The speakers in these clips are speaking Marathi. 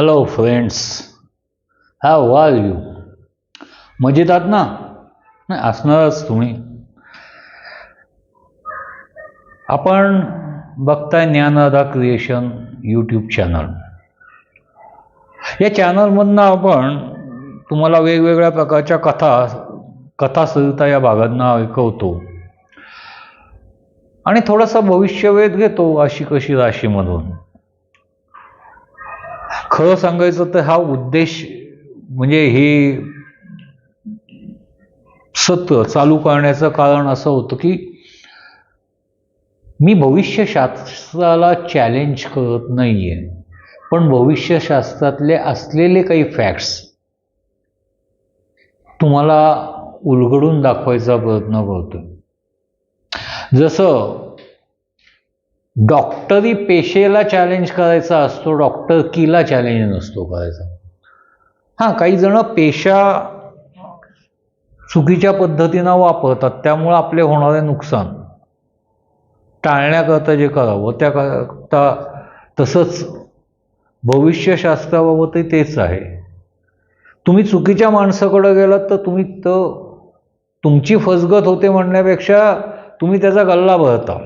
Hello friends how are you मजेत आहात ना? नाही असणारच तुम्ही. आपण बघताय ज्ञानदा क्रिएशन यूट्यूब चॅनल या चॅनलमधनं आपण तुम्हाला वेगवेगळ्या प्रकारच्या कथा कथासरिता या भागांना ऐकवतो. आणि थोडासा भविष्यवेध घेतो अशी कशी राशीमधून. खरं सांगायचं तर हा उद्देश म्हणजे हे सत्र चालू करण्याचं कारण असं होतं की मी भविष्यशास्त्राला चॅलेंज करत नाही आहे पण भविष्यशास्त्रातले असलेले काही फॅक्ट्स तुम्हाला उलगडून दाखवायचा प्रयत्न करतो जसं डॉक्टरी पेशेला चॅलेंज करायचा असतो डॉक्टर कीला चॅलेंज नसतो करायचा. हां काही जण पेशा चुकीच्या पद्धतीनं वापरतात त्यामुळं आपले होणारे नुकसान. टाळण्याकरता जे करावं त्याकरता तसंच भविष्यशास्त्राबाबतही तेच आहे. तुम्ही चुकीच्या माणसाकडं गेलात तर तुम्ही तर तुमची फसगत होते म्हणण्यापेक्षा तुम्ही त्याचा गल्ला भरता.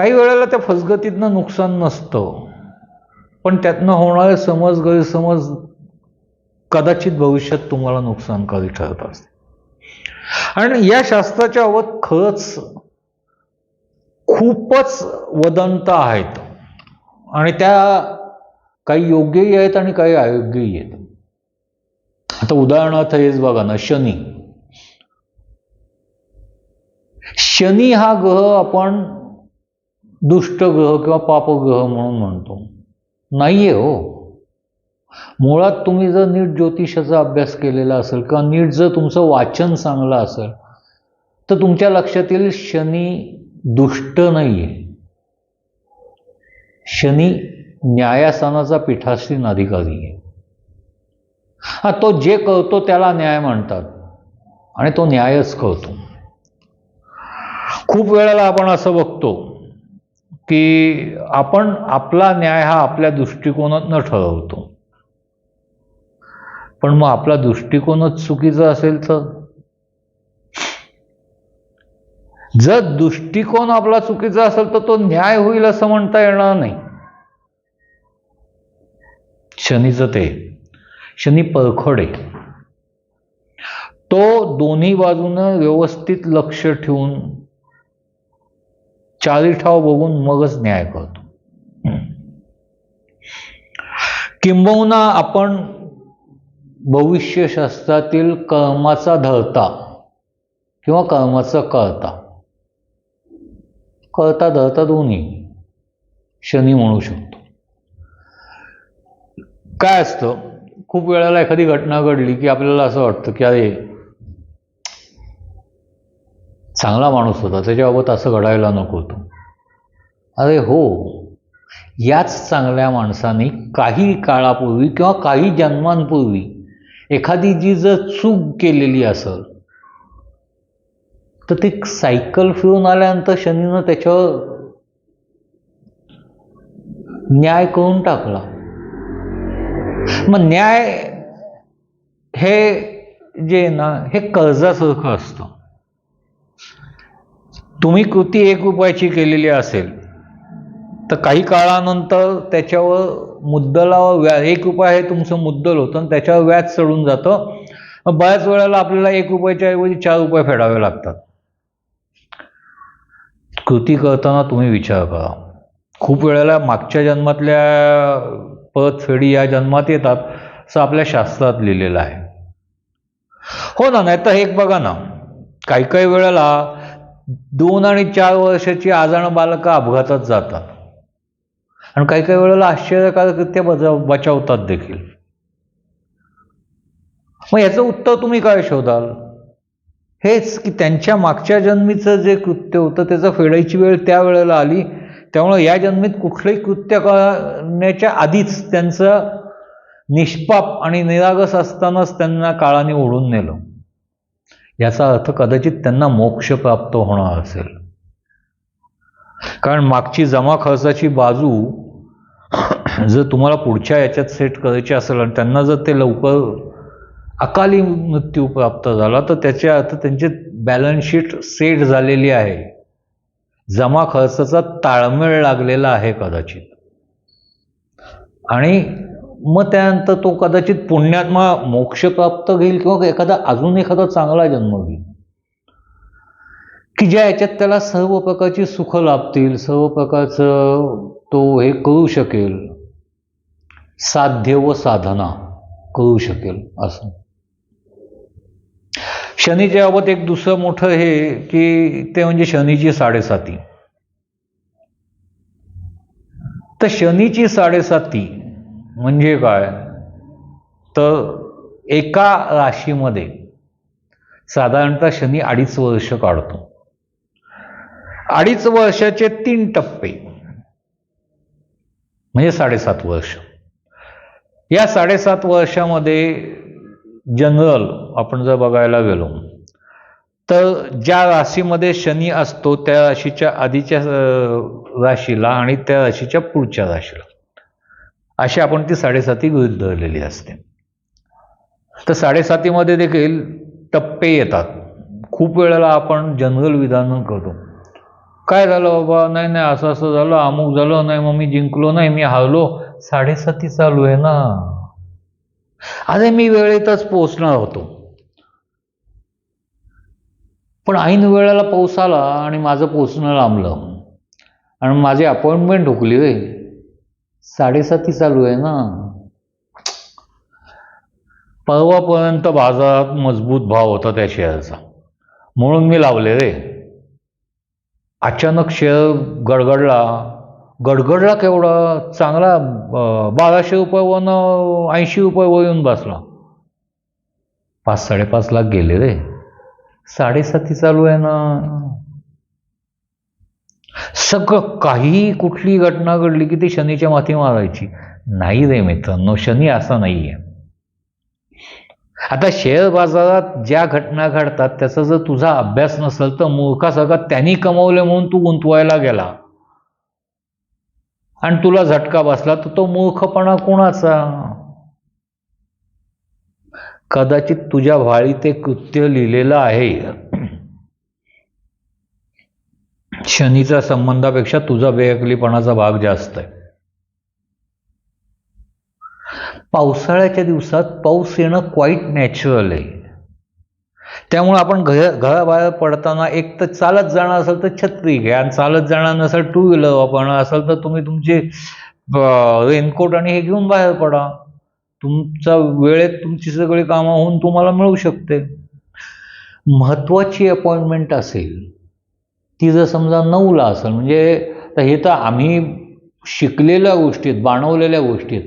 काही वेळेला त्या फसगतीतनं नुकसान नसतं. पण त्यातनं होणारे समज गैरसमज कदाचित भविष्यात तुम्हाला नुकसानकारी ठरत असते आणि या शास्त्राच्या अवत खरंच खूपच वदंत आहेत. आणि त्या काही योग्यही आहेत आणि काही अयोग्यही आहेत. आता उदाहरणार्थ हेच बघा ना शनी. शनी हा ग्रह आपण दुष्ट ग्रह किंवा पापग्रह म्हणून म्हणतो. नाहीये हो. मुळात तुम्ही जर नीट ज्योतिषाचा अभ्यास केलेला असेल किंवा नीट जर तुमचं वाचन चांगलं असेल तर तुमच्या लक्षात येईल शनी दुष्ट नाही आहे शनी न्यायासनाचा पीठासीन अधिकारी आहे. हा तो जे करतो त्याला न्याय म्हणतात आणि तो न्यायच करतो खूप वेळेला आपण असं बघतो की आपण आपला न्याय हा आपल्या दृष्टिकोनातनं ठरवतो. पण मग आपला दृष्टिकोनच चुकीचा असेल तर? जर दृष्टिकोन आपला चुकीचा असेल तर तो न्याय होईल असं म्हणता येणार नाही. शनीचं ते. शनी परखोडे. तो दोन्ही बाजूनं व्यवस्थित लक्ष ठेवून चारी ठाव बघून मगच न्याय करतो किंबहुना आपण भविष्यशास्त्रातील कर्माचा धरता किंवा कर्माचा करता करता धरता दोन्ही शनी म्हणू शकतो. काय असतं? खूप वेळेला एखादी घटना घडली की आपल्याला असं वाटतं की अरे चांगला माणूस होता त्याच्याबाबत असं घडायला नको होतं. अरे हो याच चांगल्या माणसाने काही काळापूर्वी किंवा काही जन्मांपूर्वी एखादी जी जर चूक केलेली असेल तर ती सायकल फिरून आल्यानंतर शनीनं त्याच्यावर न्याय करून टाकला. मग न्याय हे जे ना हे कर्जासारखं असतं. तुम्ही कृती एक रुपयाची केलेली असेल तर काही काळानंतर त्याच्यावर मुद्दलावर व्या एक रुपया हे तुमचं मुद्दल होतं आणि त्याच्यावर व्याज चढून जातं. बऱ्याच वेळेला आपल्याला एक रुपयाच्या ऐवजी चार रुपये फेडावे लागतात. कृती करताना तुम्ही विचार करा. खूप वेळेला मागच्या जन्मातल्या परतफेडी या जन्मात येतात असं आपल्या शास्त्रात लिहिलेलं आहे. हो ना नाही तर एक बघा ना. काही काही वेळेला दोन आणि चार वर्षाची आजाण बालकं अपघातात जातात. आणि काही काही वेळेला आश्चर्यकारकरित्या बजाव बचावतात देखील. मग याचं उत्तर तुम्ही काय शोधाल? हेच की त्यांच्या मागच्या जन्मीचं जे कृत्य होतं त्याचं फेडायची वेळ त्यावेळेला आली. त्यामुळे या जन्मीत कुठलंही कृत्य करण्याच्या आधीच त्यांचं निष्पाप आणि निरागस असतानाच त्यांना काळाने ओढून नेलं. याचा अर्थ कदाचित त्यांना मोक्ष प्राप्त होणार असेल. कारण मागची जमा खर्चाची बाजू जर तुम्हाला पुढच्या याच्यात सेट करायची असेल आणि त्यांना जर ते लवकर अकाली मृत्यू प्राप्त झाला तर त्याच्या अर्थ त्यांची बॅलन्स शीट सेट झालेली आहे. जमा खर्चाचा ताळमेळ लागलेला आहे कदाचित. आणि मग त्यानंतर तो कदाचित पुण्यात्मा मोक्ष प्राप्त घेईल किंवा एखादा अजून एखादा चांगला जन्म घेईल. की ज्या याच्यात त्याला सर्व प्रकारची सुख लाभतील सर्व प्रकारचं तो हे करू शकेल. साध्य व साधना करू शकेल असं. शनीच्या बाबत एक दुसरं मोठं हे की ते म्हणजे शनीची साडेसाती. तर शनीची साडेसाती म्हणजे काय? तर एका राशीमध्ये साधारणतः शनी अडीच वर्ष काढतो. अडीच वर्षाचे तीन टप्पे. म्हणजे साडेसात वर्ष. या साडेसात वर्षामध्ये जनरल आपण जर बघायला गेलो तर ज्या राशीमध्ये शनी असतो त्या राशीच्या आधीच्या राशीला आणि त्या राशीच्या पुढच्या राशीला. अशी आपण ती साडेसाती गृहित धरलेली असते. तर साडेसातीमध्ये देखील टप्पे येतात. खूप वेळेला आपण जनरल विधान करतो. काय झालं बाबा? नाही नाही असं असं झालं अमुक झालं नाही मग मी जिंकलो नाही मी हारलो. साडेसाती चालू आहे ना. अरे मी वेळेतच पोचणार होतो. पण ऐन वेळेला पाऊस आला आणि माझं पोचणं लांबलं. आणि माझी अपॉइंटमेंट हुकली होईल साडेसाती चालू आहे ना. परवापर्यंत बाजारात मजबूत भाव होता त्या शेअरचा. म्हणून मी लावले रे. अचानक शेअर गडगडला. गडगडला केवढा चांगला बाराशे रुपयावरनं ऐंशी रुपयावर येऊन बसला. पाच साडेपाच लाख गेले रे. साडेसाती चालू आहे ना. सगळं काही कुठली घटना घडली की ती शनीच्या माथी मारायची. नाही रे मित्रांनो शनी असा नाही आहे आता शेअर बाजारात ज्या घटना घडतात त्याचा जर तुझा अभ्यास नसेल तर मूर्खासारखा त्यांनी कमवले म्हणून तू गुंतवायला गेला. आणि तुला झटका बसला तर तो मूर्खपणा कोणाचा? कदाचित तुझ्या वाळीत ते कृत्य लिहिलेलं आहे. शनीचा संबंधापेक्षा तुझा बेअकलीपणाचा भाग जास्त आहे. पावसाळ्याच्या दिवसात पाऊस येणं क्वाईट नॅचरल आहे. त्यामुळे आपण घर घराबाहेर पडताना एक तर चालत जाणार असेल तर छत्री घ्या आणि चालत जाणार नसेल टू व्हीलर वापरणार असेल तर तुम्ही तुमचे रेनकोट आणि हे घेऊन बाहेर पडा. तुमचा वेळेत तुमची सगळी कामं होऊन तुम्हाला मिळू शकते. महत्त्वाची अपॉइंटमेंट असेल. ती जर समजा नऊला असेल म्हणजे तर हे तर आम्ही शिकलेल्या गोष्टीत बाणवलेल्या गोष्टीत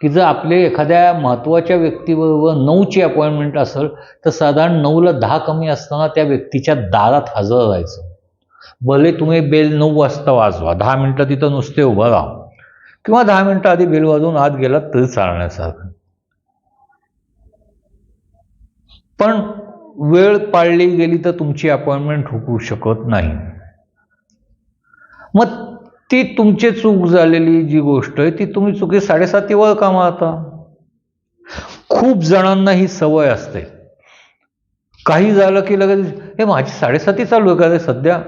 की जर आपले एखाद्या महत्त्वाच्या व्यक्तीबरोबर नऊची अपॉइंटमेंट असेल तर साधारण नऊला दहा कमी असताना त्या व्यक्तीच्या दारात हजर राहायचं. भले तुम्ही बेल नऊ वाजता वाजवा दहा मिनटं तिथं नुसते उभं राहा. किंवा दहा मिनटं आधी बेल वाजवून आत गेलात तरी चालण्यासारखं. पण वेळ पाळली गेली तर तुमची अपॉइंटमेंट हुकू शकत नाही. मग ती तुमची चूक झालेली जी गोष्ट आहे ती तुम्ही चुकी साडेसाती वळ कामा आता खूप जणांना ही सवय असते. काही झालं की लगेच हे माझी साडेसाती चालू आहे का रे सध्या?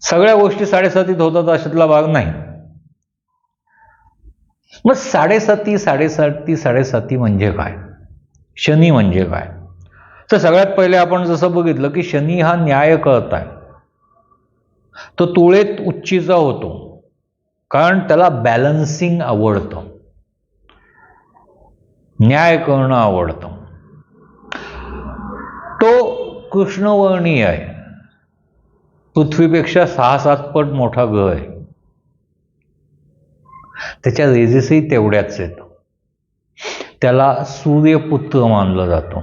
सगळ्या गोष्टी साडेसातीत होतात अशातला भाग नाही. मग साडेसाती साडेसाती साडेसाती म्हणजे काय? शनी म्हणजे काय? तर सगळ्यात पहिले आपण जसं बघितलं की शनी हा न्याय करत आहे. तो तुळेत उच्चीचा होतो. कारण त्याला बॅलन्सिंग आवडतं. न्याय करणं आवडतं. तो कृष्णवर्णीय आहे. पृथ्वीपेक्षा सहा सात पट मोठा ग्रह आहे. त्याच्या रेजेसही तेवढ्याच आहेत. त्याला सूर्यपुत्र मानलं जातं.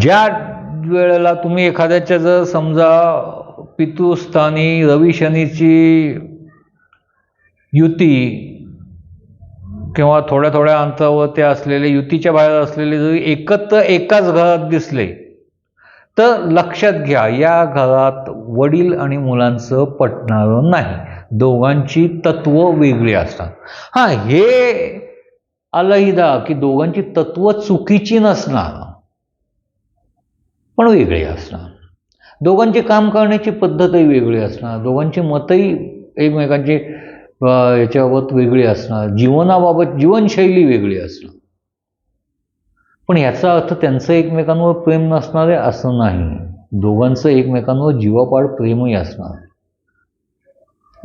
ज्या वेळेला तुम्ही एखाद्याच्या जर समजा पितृस्थानी रवी शनीची युती किंवा थोड्या थोड्या अंतरावर ते असलेले युतीच्या बाहेर असलेले जरी एकत्र एकाच घरात दिसले तर लक्षात घ्या या घरात वडील आणि मुलांचं पटणारं नाही. दोघांची तत्व वेगळी असतात. हां हे अलहिदा की दोघांची तत्व चुकीची नसणार पण वेगळी असणार. दोघांचे काम करण्याची पद्धतही वेगळी असणार दोघांची मतही एकमेकांची याच्याबाबत वेगळी असणार जीवनाबाबत जीवनशैली वेगळी असणार. पण याचा अर्थ त्यांचं एकमेकांवर प्रेम नसणार आहे असं नाही. दोघांचं एकमेकांवर जीवापाड प्रेमही असणार.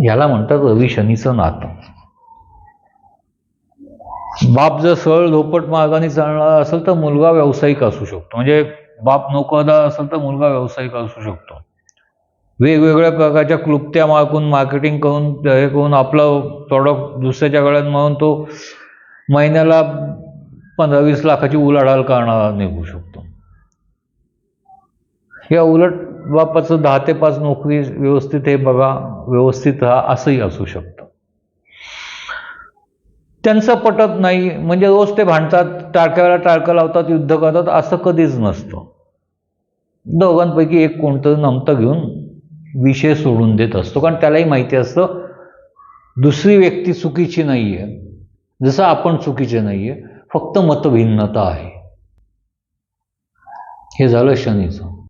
याला म्हणतात रवी शनीचं नातं. बाप जर सरळ धोपट मार्गाने चालणारा असेल तर मुलगा व्यावसायिक असू शकतो. म्हणजे बाप नोकरदार असेल तर मुलगा व्यावसायिक असू शकतो. वेगवेगळ्या प्रकारच्या क्लुप्त्या मार्कून मार्केटिंग करून हे करून आपलं प्रॉडक्ट दुसऱ्याच्या गळ्यात म्हणून तो महिन्याला पंधरा वीस लाखाची उलाढाल करणारा निघू शकतो. या उलट बापाचं दहा ते पाच नोकरी व्यवस्थित हे बघा व्यवस्थित हा असंही असू शकतं. त्यांचं पटत नाही म्हणजे रोज ते भांडतात टाळक्याला टाळकं लावतात युद्ध करतात असं कधीच नसतं. दोघांपैकी एक कोणतं नमतं घेऊन विषय सोडून देत असतो कारण त्यालाही माहिती असतं दुसरी व्यक्ती चुकीची नाही आहे जसं आपण चुकीचे नाही आहे फक्त मतभिन्नता आहे. हे झालं शनीचं.